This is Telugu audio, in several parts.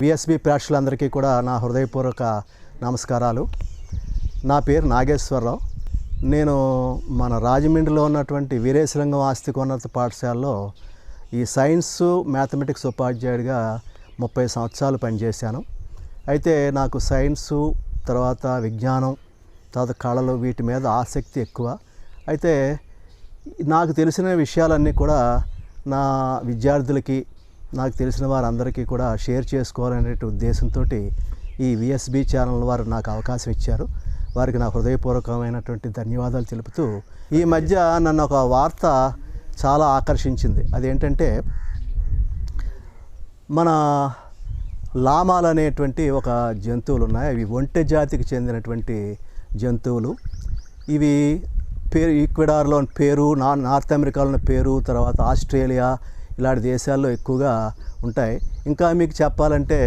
విఎస్బి ప్రేక్షకులందరికీ కూడా నా హృదయపూర్వక నమస్కారాలు. నా పేరు నాగేశ్వరరావు. నేను మన రాజమండ్రిలో ఉన్నటువంటి వీరేశలింగం ఆస్తికోన్నత పాఠశాలలో ఈ సైన్స్ మ్యాథమెటిక్స్ ఉపాధ్యాయుడిగా ముప్పై సంవత్సరాలు పనిచేశాను. అయితే నాకు సైన్సు తర్వాత విజ్ఞానం తర్వాత కళలు వీటి మీద ఆసక్తి ఎక్కువ. అయితే నాకు తెలిసిన విషయాలన్నీ కూడా నా విద్యార్థులకి నాకు తెలిసిన వారందరికీ కూడా షేర్ చేసుకోవాలనే ఉద్దేశంతో ఈ విఎస్బి ఛానల్ వారు నాకు అవకాశం ఇచ్చారు. వారికి నా హృదయపూర్వకమైనటువంటి ధన్యవాదాలు తెలుపుతూ ఈ మధ్య నన్ను ఒక వార్త చాలా ఆకర్షించింది. అదేంటంటే మన లామాలు అనేటువంటి ఒక జంతువులు ఉన్నాయి అవి ఒంటె జాతికి చెందినటువంటి జంతువులు. ఇవి పేరు ఈక్వెడార్లోని పేరు నా నార్త్ అమెరికాలోని పేరు తర్వాత ఆస్ట్రేలియా ఇలాంటి దేశాల్లో ఎక్కువగా ఉంటాయి. ఇంకా మీకు చెప్పాలంటే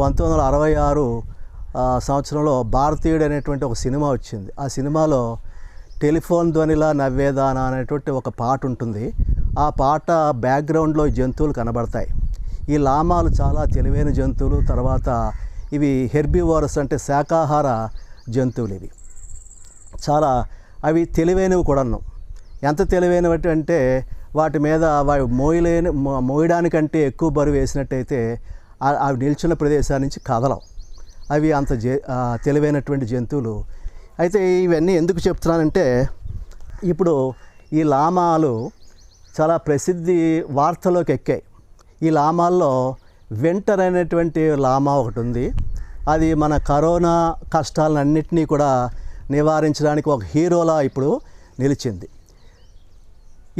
పంతొమ్మిది వందల అరవై ఆరు సంవత్సరంలో భారతీయుడు అనేటువంటి ఒక సినిమా వచ్చింది. ఆ సినిమాలో టెలిఫోన్ ధ్వనిలా నవ్వేదానా అనేటువంటి ఒక పాట ఉంటుంది. ఆ పాట బ్యాక్గ్రౌండ్లో జంతువులు కనబడతాయి. ఈ లామాలు చాలా తెలివైన జంతువులు తర్వాత ఇవి హెర్బివోరస్ అంటే శాకాహార జంతువులు ఇవి. చాలా అవి తెలివైనవి కూడాను. ఎంత తెలివైనవి అంటే వాటి మీద వాటి మోయలేని మోయడానికంటే ఎక్కువ బరువు వేసినట్టయితే ఆ- అవి నిల్చున్న ప్రదేశాల నుంచి కదలవు. అవి అంత జే తెలివైనటువంటి జంతువులు. అయితే ఇవన్నీ ఎందుకు చెప్తున్నానంటే ఇప్పుడు ఈ లామాలు చాలా ప్రసిద్ధి వార్తలోకి ఎక్కాయి. ఈ లామాల్లో వింటర్ అనేటువంటి లామా ఒకటి ఉంది. అది మన కరోనా కష్టాలన్నింటినీ కూడా నివారించడానికి ఒక హీరోలా ఇప్పుడు నిలిచింది.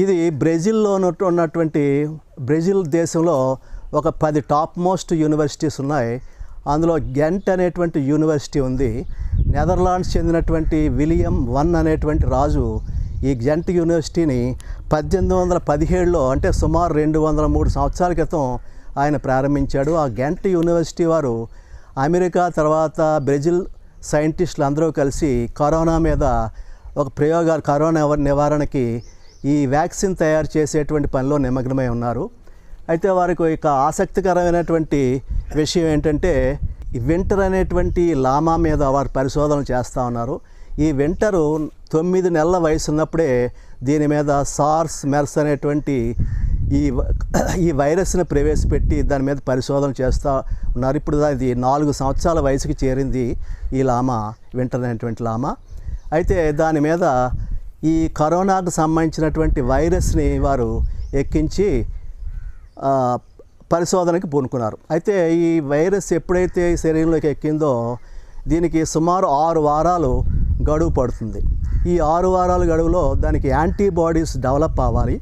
ఇది బ్రెజిల్లో ఉన్నటువంటి బ్రెజిల్ దేశంలో ఒక పది టాప్ మోస్ట్ యూనివర్సిటీస్ ఉన్నాయి. అందులో గెంట్ అనేటువంటి యూనివర్సిటీ ఉంది. నెదర్లాండ్స్ చెందినటువంటి విలియం వన్ అనేటువంటి రాజు ఈ గెంట్ యూనివర్సిటీని పద్దెనిమిది వందల పదిహేడులో అంటే సుమారు రెండు వందల మూడు సంవత్సరాల క్రితం ఆయన ప్రారంభించాడు. ఆ గెంట్ యూనివర్సిటీ వారు అమెరికా తర్వాత బ్రెజిల్ సైంటిస్టులు అందరూ కలిసి కరోనా మీద ఒక ప్రయోగాలు కరోనా నివారణకి ఈ వ్యాక్సిన్ తయారు చేసేటువంటి పనిలో నిమగ్నమై ఉన్నారు. అయితే వారికి ఒక ఆసక్తికరమైనటువంటి విషయం ఏంటంటే వింటర్ అనేటువంటి లామా మీద వారు పరిశోధనలు చేస్తూ ఉన్నారు. ఈ వింటరు తొమ్మిది నెలల వయసు ఉన్నప్పుడే దీని మీద సార్స్ మెర్స్ అనేటువంటి ఈ ఈ వైరస్ని ప్రవేశపెట్టి దాని మీద పరిశోధన చేస్తూ ఉన్నారు. ఇప్పుడు అది నాలుగు సంవత్సరాల వయసుకి చేరింది ఈ లామా వింటర్ అనేటువంటి లామా. అయితే దాని మీద ఈ కరోనాకు సంబంధించినటువంటి వైరస్ని వారు ఎక్కించి పరిశోధనకి పూనుకున్నారు. అయితే ఈ వైరస్ ఎప్పుడైతే శరీరంలోకి ఎక్కిందో దీనికి సుమారు ఆరు వారాలు గడువు పడుతుంది. ఈ ఆరు వారాల గడువులో దానికి యాంటీబాడీస్ డెవలప్ అవ్వాలి.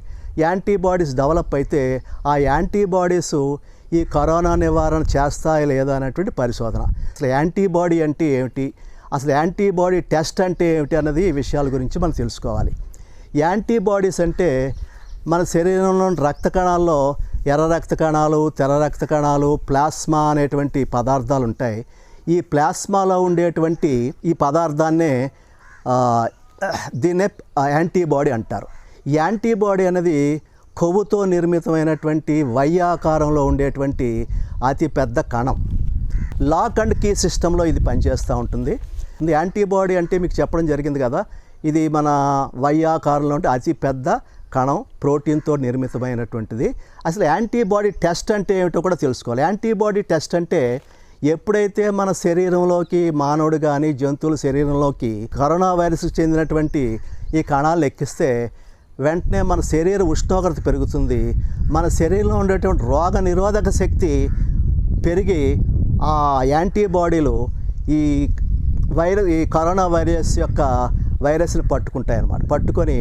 యాంటీబాడీస్ డెవలప్ అయితే ఆ యాంటీబాడీస్ ఈ కరోనా నివారణ చేస్తాయా లేదా అనేటువంటి పరిశోధన. అసలు యాంటీబాడీ అంటే ఏమిటి? అసలు యాంటీబాడీ టెస్ట్ అంటే ఏమిటి అన్నది ఈ విషయాల గురించి మనం తెలుసుకోవాలి. యాంటీబాడీస్ అంటే మన శరీరంలోని రక్త కణాల్లో ఎర్ర రక్త కణాలు తెల్ల రక్త కణాలు ప్లాస్మా అనేటువంటి పదార్థాలు ఉంటాయి. ఈ ప్లాస్మాలో ఉండేటువంటి ఈ పదార్థాన్నే దీన్నే యాంటీబాడీ అంటారు. ఈ యాంటీబాడీ అనేది కొవ్వుతో నిర్మితమైనటువంటి వయ్యాకారంలో ఆకారంలో ఉండేటువంటి అతి పెద్ద కణం. లాక్ అండ్ కీ సిస్టంలో ఇది పనిచేస్తూ ఉంటుంది. యాంటీబాడీ అంటే మీకు చెప్పడం జరిగింది కదా. ఇది మన వయ్యాకారంలో అంటే ఉంటే అతి పెద్ద కణం ప్రోటీన్తో నిర్మితమైనటువంటిది. అసలు యాంటీబాడీ టెస్ట్ అంటే ఏమిటో కూడా తెలుసుకోవాలి. యాంటీబాడీ టెస్ట్ అంటే ఎప్పుడైతే మన శరీరంలోకి మానవుడు కానీ జంతువుల శరీరంలోకి కరోనా వైరస్కి చెందినటువంటి ఈ కణాలు ఎక్కిస్తే వెంటనే మన శరీర ఉష్ణోగ్రత పెరుగుతుంది. మన శరీరంలో ఉండేటువంటి రోగ నిరోధక శక్తి పెరిగి ఆ యాంటీబాడీలు ఈ వైరస్ ఈ కరోనా వైరస్ యొక్క వైరస్ని పట్టుకుంటాయి అన్నమాట పట్టుకొని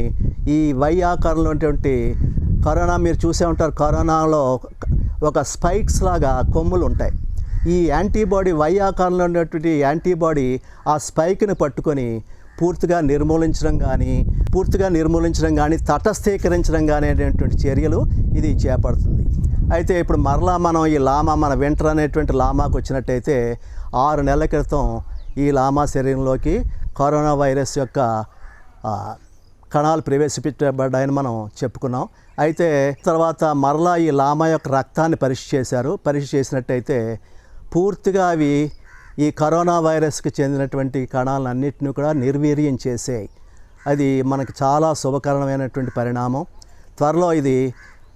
ఈ వై ఆకారంలో ఉన్నటువంటి కరోనా మీరు చూసే ఉంటారు కరోనాలో ఒక స్పైక్స్ లాగా కొమ్ములు ఉంటాయి ఈ యాంటీబాడీ వై ఆకారంలో ఉన్నటువంటి యాంటీబాడీ ఆ స్పైక్ని పట్టుకొని పూర్తిగా నిర్మూలించడం కానీ పూర్తిగా నిర్మూలించడం కానీ తటస్థీకరించడం కానీ అనేటువంటి చర్యలు ఇది చేపడుతుంది. అయితే ఇప్పుడు మరలా మనం ఈ లామా మన వింటర్ అనేటువంటి లామాకు వచ్చినట్టయితే ఆరు నెలల క్రితం ఈ లామా శరీరంలోకి కరోనా వైరస్ యొక్క కణాలు ప్రవేశపెట్టబడ్డాయని మనం చెప్పుకున్నాం. అయితే తర్వాత మరలా ఈ లామా యొక్క రక్తాన్ని పరీక్ష చేశారు. పరీక్ష చేసినట్టయితే పూర్తిగా అవి ఈ కరోనా వైరస్కి చెందినటువంటి కణాలన్నింటినీ కూడా నిర్వీర్యం చేసాయి. అది మనకు చాలా శుభకరమైనటువంటి పరిణామం. త్వరలో ఇది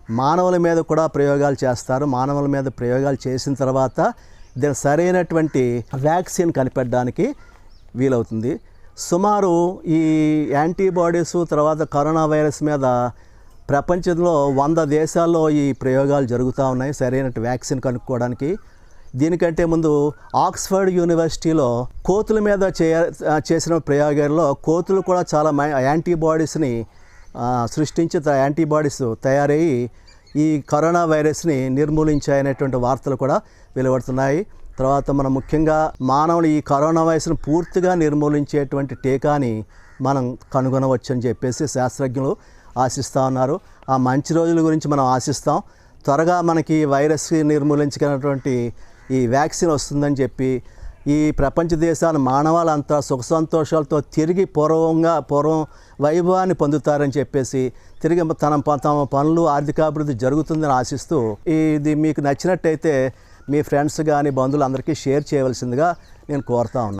మానవుల మీద కూడా ప్రయోగాలు చేస్తారు. మానవుల మీద ప్రయోగాలు చేసిన తర్వాత దానికి సరైనటువంటి వ్యాక్సిన్ కనిపెట్టడానికి వీలవుతుంది. సుమారు ఈ యాంటీబాడీస్ తర్వాత కరోనా వైరస్ మీద ప్రపంచంలో వంద దేశాల్లో ఈ ప్రయోగాలు జరుగుతూ ఉన్నాయి సరైన వ్యాక్సిన్ కనుక్కోవడానికి. దీనికంటే ముందు ఆక్స్ఫర్డ్ యూనివర్సిటీలో కోతుల మీద చే చేసిన ప్రయోగాల్లో కోతులు కూడా చాలా మై యాంటీబాడీస్ని సృష్టించి త- యాంటీబాడీస్ తయారయ్యి ఈ కరోనా వైరస్ని నిర్మూలించాయనేటువంటి వార్తలు కూడా వెలువడుతున్నాయి. తర్వాత మనం ముఖ్యంగా మానవులు ఈ కరోనా వైరస్ను పూర్తిగా నిర్మూలించేటువంటి టీకాని మనం కనుగొనవచ్చు అని చెప్పేసి శాస్త్రజ్ఞులు ఆశిస్తూ ఉన్నారు. ఆ మంచి రోజుల గురించి మనం ఆశిస్తాం. త్వరగా మనకి ఈ వైరస్ నిర్మూలించగలిగినటువంటి ఈ వ్యాక్సిన్ వస్తుందని చెప్పి ఈ ప్రపంచ దేశాల మానవాళ్ళంతా సుఖ సంతోషాలతో తిరిగి పూర్వంగా పూర్వం వైభవాన్ని పొందుతారని చెప్పేసి తిరిగి తన ప- తమ పనులు ఆర్థికాభివృద్ధి జరుగుతుందని ఆశిస్తూ ఇది మీకు నచ్చినట్టయితే మీ ఫ్రెండ్స్ కానీ బంధువులు అందరికీ షేర్ చేయవలసిందిగా నేను కోరుతా ఉన్నాను